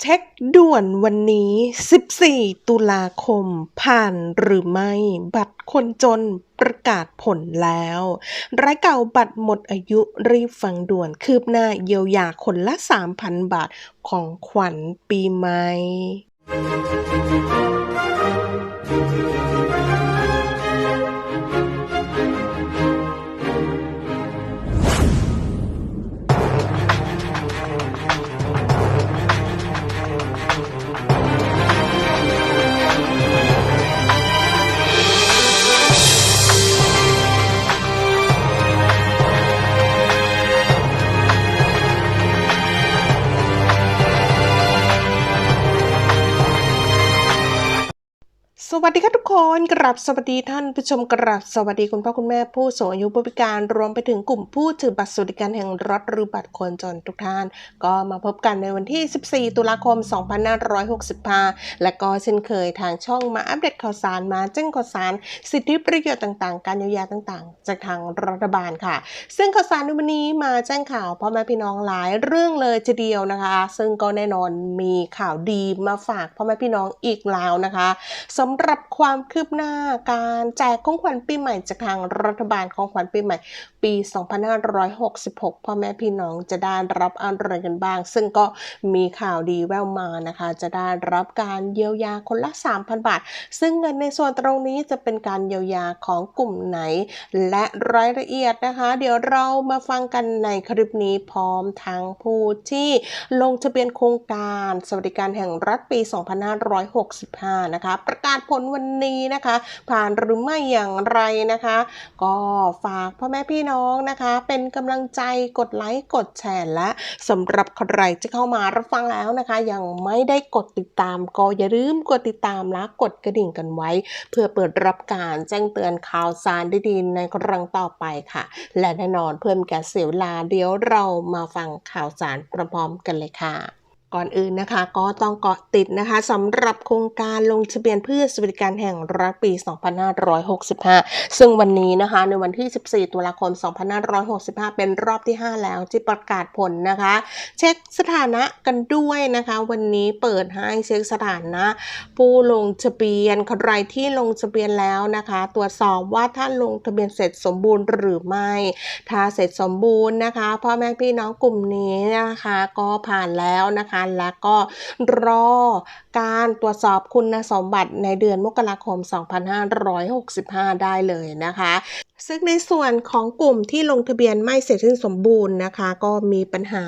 เช็คด่วนวันนี้ 14 ตุลาคม ผ่านหรือไม่ บัตรคนจนประกาศผลแล้ว รายเก่าบัตรหมดอายุรีบฟังด่วนคืบหน้าเยียวยาคนละ 3,000 บาทของขวัญปีใหม่ วัสดีค่ะทุกคนกราบสวัสดีท่านผู้ชมกราบสวัสดีคุณพ่อคุณแม่ผู้สูงอายุผู้พิการรวมไปถึงกลุ่มผู้ถือบัตรสวัสดิการแห่งรัฐหรือบัตรคนจนทุกท่าน ก็มาพบกันในวันที่ 14 ตุลาคม 2565 และก็เช่นเคยทางช่องมาอัปเดตข่าวสารมาแจ้งข่าวสาร สิทธิประโยชน์ต่างๆ การเยียวยาต่างๆ จากทางรัฐบาลค่ะ ซึ่งข่าวสารในวันนี้มาแจ้งข่าวพ่อแม่พี่น้องหลายเรื่องเลยทีเดียวนะคะ ซึ่งก็แน่นอนมีข่าวดีมาฝากพ่อแม่พี่น้องอีกแล้วนะคะสำหรับับความคืบหน้าการแจกของขวัญปีใหม่จากทางรัฐบาลของขวัญปีใหม่ ปี 2566 พ่อแม่พี่น้องจะได้รับอะไรกันบ้าง ซึ่งก็มีข่าวดีแววมานะคะ จะได้รับการเยียวยาคนละ 3,000 บาท ซึ่งเงินในส่วนตรงนี้จะเป็นการเยียวยาของกลุ่มไหน และรายละเอียดนะคะ เดี๋ยวเรามาฟังกันในคลิปนี้พร้อมทั้งผู้ที่ลงทะเบียนโครงการสวัสดิการแห่งรัฐปี 2565 นะคะ ประกาศผลวันนี้นะคะ ผ่านหรือไม่อย่างไรนะคะ ก็ฝากพ่อแม่พี่น้องนะคะ เป็นกำลังใจกดไลค์กดแชร์และสำหรับใครที่เข้ามารับฟังแล้วนะคะ ยังไม่ได้กดติดตามก็อย่าลืมกดติดตามและกดกระดิ่งกันไว้ เพื่อเปิดรับการแจ้งเตือนข่าวสารดีๆในครั้งต่อไปค่ะ และแน่นอนเพื่อไมการเสียเวลาเดี๋ยวเรามาฟังข่าวสารพร้อมๆกันเลยค่ะ ก่อนอื่นนะคะ ก็ต้องเกาะติดนะคะสำหรับโครงการลงทะเบียนเพื่อสวัสดิการแห่งรัฐปี 2565 ซึ่งวันนี้นะคะ ในวันที่ 14 ตุลาคม 2565 เป็นรอบที่ 5 แล้วที่ประกาศผลนะคะ เช็คสถานะกันด้วยนะคะ วันนี้เปิดให้เช็คสถานะ ผู้ลงทะเบียนใครที่ลงทะเบียนแล้วนะคะ ตรวจสอบว่าท่านลงทะเบียนเสร็จสมบูรณ์หรือไม่ ถ้าเสร็จสมบูรณ์นะคะพ่อแม่พี่น้องกลุ่มนี้นะคะ ก็ผ่านแล้วนะคะแล้วก็รอการตรวจสอบคุณสมบัติในเดือนมกราคม 2565 ได้เลยนะคะ ซึ่งในส่วนของกลุ่มที่ลงทะเบียนไม่เสร็จสิ้นสมบูรณ์นะคะ ก็มีปัญหา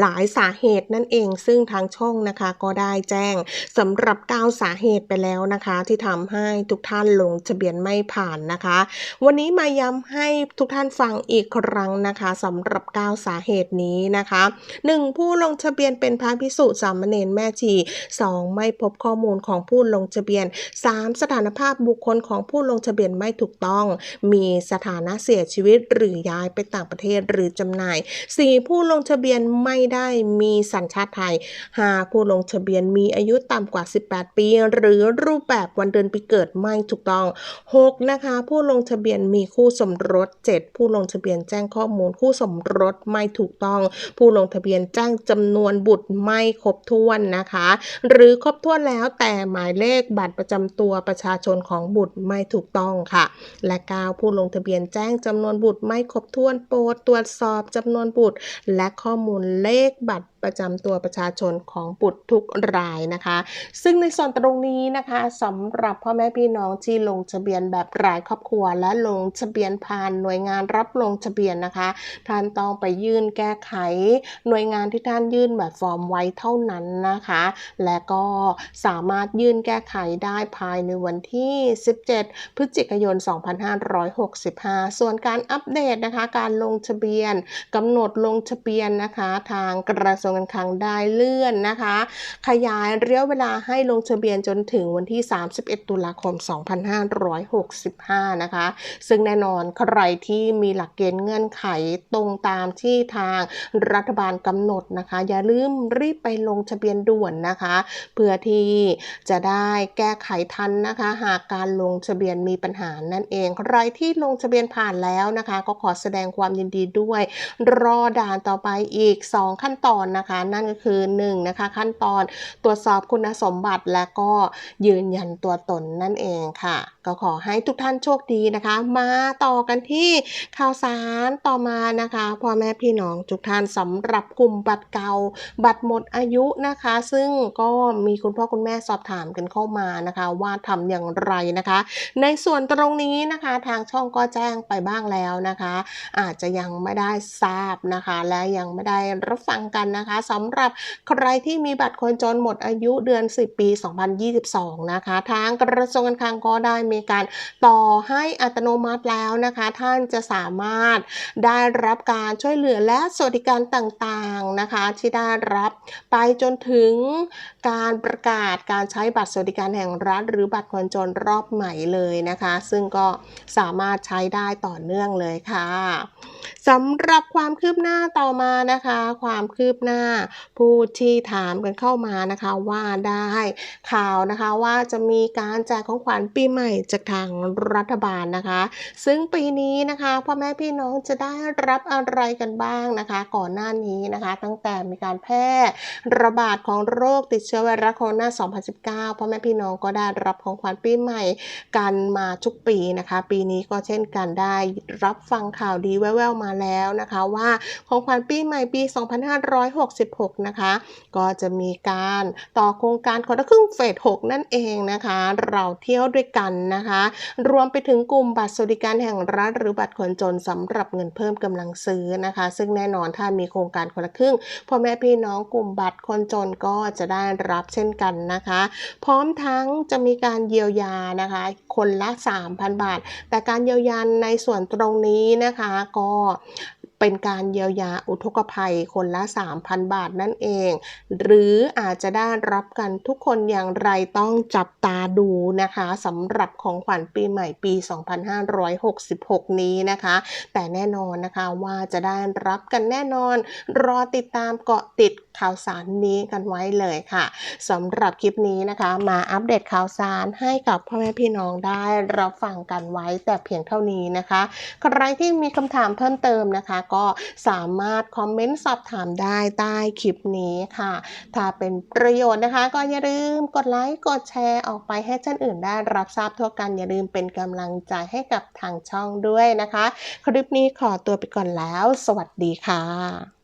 หลายสาเหตุนั่นเอง ซึ่งทางช่องนะคะก็ได้แจ้งสำหรับ 9 สาเหตุไปแล้วนะคะ ที่ทำให้ทุกท่านลงทะเบียนไม่ผ่านนะคะ วันนี้มาย้ำให้ทุกท่านฟังอีกครั้งนะคะสำหรับ 9 สาเหตุนี้นะคะ 1. ผู้ลงทะเบียนเป็นพระพิสุสามเณรแม่ชี 2. ไม่พบข้อมูลของผู้ลงทะเบียน 3. สถานภาพบุคคลของผู้ลงทะเบียนไม่ถูกต้องมีสถานะเสียชีวิตหรือย้ายไปต่างประเทศหรือจำหน่าย 4. ผู้ลงทะเบียนไม่ได้มีสัญชาติไทย 5. ผู้ลงทะเบียนมีอายุต่ำกว่า 18 ปี หรือรูปแบบวันเดือนปีเกิดไม่ถูกต้อง 6. นะคะ ผู้ลงทะเบียนมีคู่สมรส 7. ผู้ลงทะเบียนแจ้งข้อมูลคู่สมรสไม่ถูกต้อง ผู้ลงทะเบียนแจ้งจำนวนบุตรไม่ครบถ้วนนะคะ หรือครบถ้วนแล้วแต่หมายเลขบัตรประจำตัวประชาชนของบุตรไม่ถูกต้องค่ะ และ 9 ผู้ลงทะเบียนแจ้งจำนวนบุตรไม่ครบถ้วนโปรดตรวจสอบจำนวนบุตร และข้อมูลเลขบัตร ประจำตัวประชาชนของบุตรทุกรายนะคะ ซึ่งในส่วนตรงนี้นะคะสำหรับพ่อแม่พี่น้องที่ลงทะเบียนแบบรายครอบครัว และลงทะเบียนผ่านหน่วยงานรับลงทะเบียนนะคะท่านต้องไปยื่นแก้ไข หน่วยงานที่ท่านยื่นแบบฟอร์มไว้เท่านั้นนะคะ และก็สามารถยื่นแก้ไขได้ภายในวันที่ 17 พฤศจิกายน 2565 ส่วนการอัปเดตนะคะ การลงทะเบียนกำหนดลงทะเบียนนะคะ ทางกระทรวงการคลังได้เลื่อนนะคะ ขยายระยะเวลาให้ลงทะเบียนจนถึงวันที่ 31 ตุลาคม 2565 นะคะ ซึ่งแน่นอนใครที่มีหลักเกณฑ์เงื่อนไขตรงตามที่ทางรัฐบาลกำหนดนะคะ อย่าลืมรีบไปลงทะเบียนด่วนนะคะ เพื่อที่จะได้แก้ไขทันนะคะ หากการลงทะเบียนมีปัญหานั่นเอง ใครที่ลงทะเบียนผ่านแล้วนะคะ ก็ขอแสดงความยินดีด้วย รอด่านต่อไปอีก 2 ขั้นตอนนะนะคะ นั่นก็คือ1นะคะขั้นตอนตรวจสอบคุณสมบัติและก็ยืนยันตัวตนนั่นเองค่ะ ก็ขอให้ทุกท่านโชคดีนะคะ มาต่อกันที่ข่าวสารต่อมานะคะพ่อแม่พี่น้องทุกท่านสำหรับกลุ่มบัตรเก่า บัตรหมดอายุนะคะ ซึ่งก็มีคุณพ่อคุณแม่สอบถามกันเข้ามานะคะ ว่าทำอย่างไรนะคะ ในส่วนตรงนี้นะคะทางช่องก็แจ้งไปบ้างแล้วนะคะ อาจจะยังไม่ได้ทราบนะคะ และยังไม่ได้รับฟังกันนะคะสำหรับใครที่มีบัตรคนจนหมดอายุเดือน 10 ปี 2022 นะคะ ทางกระทรวงการคลังก็ได้มีการต่อให้อัตโนมัติแล้วนะคะ ท่านจะสามารถได้รับการช่วยเหลือและสวัสดิการต่างๆนะคะ ที่ได้รับไปจนถึงการประกาศการใช้บัตรสวัสดิการแห่งรัฐ หรือบัตรคนจนรอบใหม่เลยนะคะ ซึ่งก็สามารถใช้ได้ต่อเนื่องเลยค่ะสำหรับความคืบหน้าต่อมานะคะ ความคืบหน้าผู้ที่ถามกันเข้ามานะคะว่าได้ข่าวนะคะว่าจะมีการแจกของขวัญปีใหม่จากทางรัฐบาลนะคะ ซึ่งปีนี้นะคะพ่อแม่พี่น้องจะได้รับอะไรกันบ้างนะคะ ก่อนหน้านี้นะคะ ตั้งแต่มีการแพร่ระบาดของโรคติดเชื้อไวรัสโคโรนา 2019พ่อแม่พี่น้องก็ได้รับของขวัญปีใหม่กันมาทุกปีนะคะ ปีนี้ก็เช่นกันได้รับฟังข่าวดีแว่วๆมาแล้วนะคะ ว่าของขวัญปีใหม่ปี 256 2566 นะคะ ก็จะมีการต่อโครงการคนละครึ่งเฟส 6 นั่นเองนะคะ เราเที่ยวด้วยกันนะคะ รวมไปถึงกลุ่มบัตรสวัสดิการแห่งรัฐหรือบัตรคนจนสำหรับเงินเพิ่มกำลังซื้อนะคะ ซึ่งแน่นอนถ้ามีโครงการคนละครึ่งพ่อแม่พี่น้องกลุ่มบัตรคนจนก็จะได้รับเช่นกันนะคะ พร้อมทั้งจะมีการเยียวยานะคะ คนละ 3,000 บาท แต่การเยียวยาในส่วนตรงนี้นะคะก็ เป็นการเยียวยาอุทกภัยคนละ 3,000 บาทนั่นเอง หรืออาจจะได้รับกันทุกคนอย่างไรต้องจับตาดูนะคะสำหรับของขวัญปีใหม่ปี 2566 นี้นะคะ แต่แน่นอนนะคะว่าจะได้รับกันแน่นอน รอติดตามเกาะติด ข่าวสารนี้กันไว้เลยค่ะสำหรับคลิปนี้นะคะ มาอัปเดตข่าวสารให้กับพ่อแม่พี่น้องได้รับฟังกันไว้แต่เพียงเท่านี้นะคะ ใครที่มีคำถามเพิ่มเติมนะคะ ก็สามารถคอมเมนต์สอบถามได้ใต้คลิปนี้ค่ะ ถ้าเป็นประโยชน์นะคะ ก็อย่าลืมกดไลค์กดแชร์ออกไปให้ท่านอื่นได้รับทราบทั่วกันอย่าลืมเป็นกำลังใจให้กับทางช่องด้วยนะคะ คลิปนี้ขอตัวไปก่อนแล้ว สวัสดีค่ะ